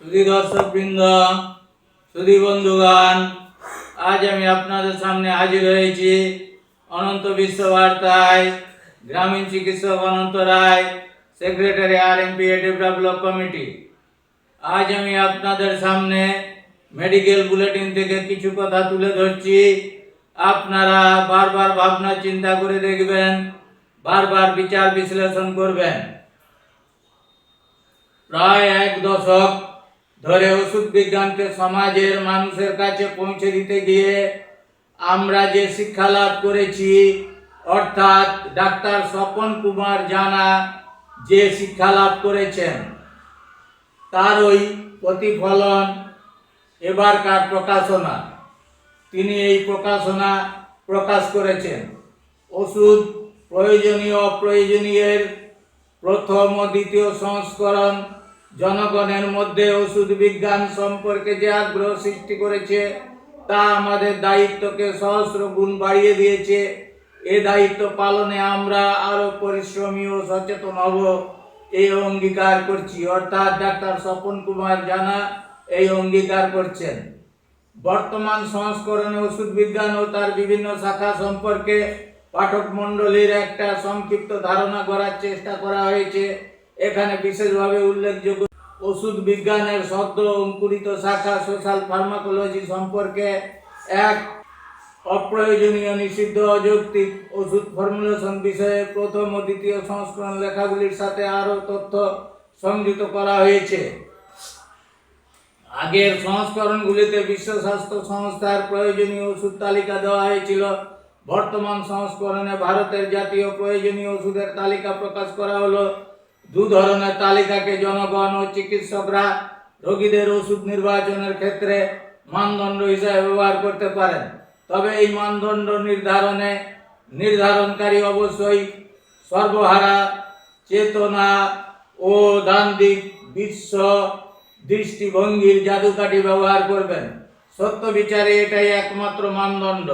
সুধী দর্শক বৃন্দ, সুধী বন্ধুগণ, আজ আমি আপনাদের সামনে হাজির হয়েছি অনন্ত বিশ্ব বার্তায় গ্রামীণ চিকিৎসক Ananta Roy, secretary R M P develop committee. আজ আমি আপনাদের সামনে মেডিকেল বুলেটিন থেকে কিছু কথা তুলে ধরছি। আপনারা বারবার ভাবনা চিন্তা করে দেখবেন, বারবার বিচার বিশ্লেষণ করবেন। প্রায় এক দশক ধরে ওষুধ বিজ্ঞানকে সমাজের মানুষের কাছে পৌঁছে দিতে গিয়ে আমরা যে শিক্ষা লাভ করেছি, অর্থাৎ ডাক্তার স্বপন কুমার জানা যে শিক্ষা লাভ করেছেন, তার ওই প্রতিফলন এবারকার প্রকাশনা। তিনি এই প্রকাশনা প্রকাশ করেছেন। ওষুধ প্রয়োজনীয় অপ্রয়োজনীয়ের প্রথম ও দ্বিতীয় সংস্করণ জনগণের মধ্যে ওষুধ বিজ্ঞান সম্পর্কে যে আগ্রহ সৃষ্টি করেছে, তা আমাদের দায়িত্বকে সহস্র গুণ বাড়িয়ে দিয়েছে। এ দায়িত্ব পালনে আমরা আরও পরিশ্রমী ও সচেতন হব। এই অঙ্গীকার করছি। অর্থাৎ ডাক্তার স্বপন কুমার জানা এই অঙ্গীকার করছেন। বর্তমান সংস্করণে ওষুধ বিজ্ঞান ও তার বিভিন্ন শাখা সম্পর্কে পাঠক মণ্ডলীর একটা সংক্ষিপ্ত ধারণা করার চেষ্টা করা হয়েছে। এখানে বিশেষভাবে উল্লেখযোগ্য ওষুধ বিজ্ঞানের সদ্য অঙ্কুরিত শাখা সোশ্যাল ফার্মাকোলজি সম্পর্কে এক অপ্রয়োজনীয় নিষিদ্ধ অযৌক্তিক ওষুধ ফর্মুলেশন বিষয়ে প্রথম ও দ্বিতীয় সংস্করণ লেখাগুলির সাথে আরও তথ্য সংযুক্ত করা হয়েছে। আগের সংস্করণগুলিতে বিশ্ব স্বাস্থ্য সংস্থার প্রয়োজনীয় ওষুধ তালিকা দেওয়া হয়েছিল। বর্তমান সংস্করণে ভারতের জাতীয় প্রয়োজনীয় ওষুধের তালিকা প্রকাশ করা হলো। দু ধরনের তালিকাকে জনগণ ও চিকিৎসকরা রোগীদের ওষুধ নির্বাচনের ক্ষেত্রে মানদণ্ড হিসাবে ব্যবহার করতে পারেন। তবে এই মানদণ্ড নির্ধারণে নির্ধারণকারী অবশ্যই সর্বহারা চেতনা ও দান্দিক বিশ্ব দৃষ্টিভঙ্গির জাদুকাঠি ব্যবহার করবেন। সত্য বিচারে এটাই একমাত্র মানদণ্ড।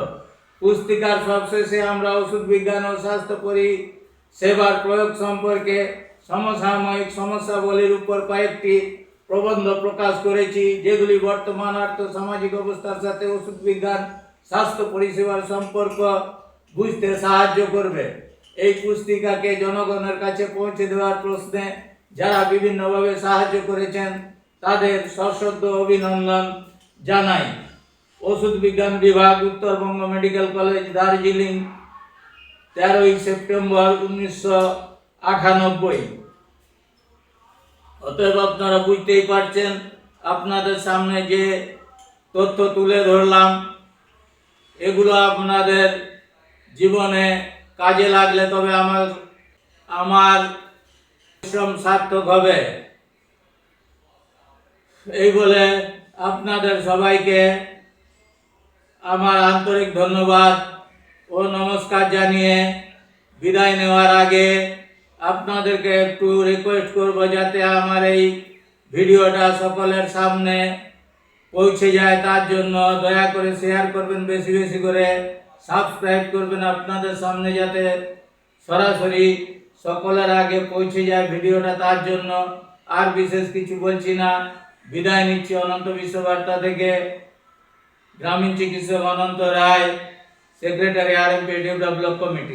পুস্তিকার সবশেষে আমরা ওষুধ বিজ্ঞান ও স্বাস্থ্য পরিষেবার প্রয়োগ সম্পর্কে সমসাময়িক সমস্যাবলীর উপর কয়েকটি প্রবন্ধ প্রকাশ করেছি, যেগুলি বর্তমান আর্থ সামাজিক অবস্থার সাথে ওষুধ বিজ্ঞান, স্বাস্থ্য পরিষেবার সম্পর্ক বুঝতে সাহায্য করবে। এই পুস্তিকাকে জনগণের কাছে পৌঁছে দেওয়ার প্রশ্নে যারা বিভিন্নভাবে সাহায্য করেছেন, তাদের সশ্রদ্ধ অভিনন্দন জানাই। ওষুধ বিজ্ঞান বিভাগ, উত্তরবঙ্গ মেডিকেল কলেজ, দার্জিলিং, তেরোই সেপ্টেম্বর উনিশশো আটানব্বই। অতএব আপনারা বুঝতেই পারছেন, আপনাদের সামনে যে তথ্য তুলে ধরলাম, এগুলো আপনাদের জীবনে কাজে লাগলে তবে আমার আমার পরিশ্রম সার্থক হবে। এই বলে আপনাদের সবাইকে আমার আন্তরিক ধন্যবাদ ও নমস্কার জানিয়ে বিদায় নেওয়ার আগে আপনাদেরকে একটু রিকোয়েস্ট করব যাতে আমার এই ভিডিওটা সকলের সামনে পৌঁছে যায়। তার জন্য দয়া করে শেয়ার করবেন, বেশি বেশি করে সাবস্ক্রাইব করবেন আপনাদের সামনে যাতে সরাসরি সকলের আগে পৌঁছে যায় ভিডিওটা। তার জন্য আর বিশেষ কিছু বলছি না। বিদায় নিচ্ছি অনন্ত বিশ্ববার্তা থেকে। গ্রামীণ চিকিৎসক Ananta Roy secretary R M P develop committee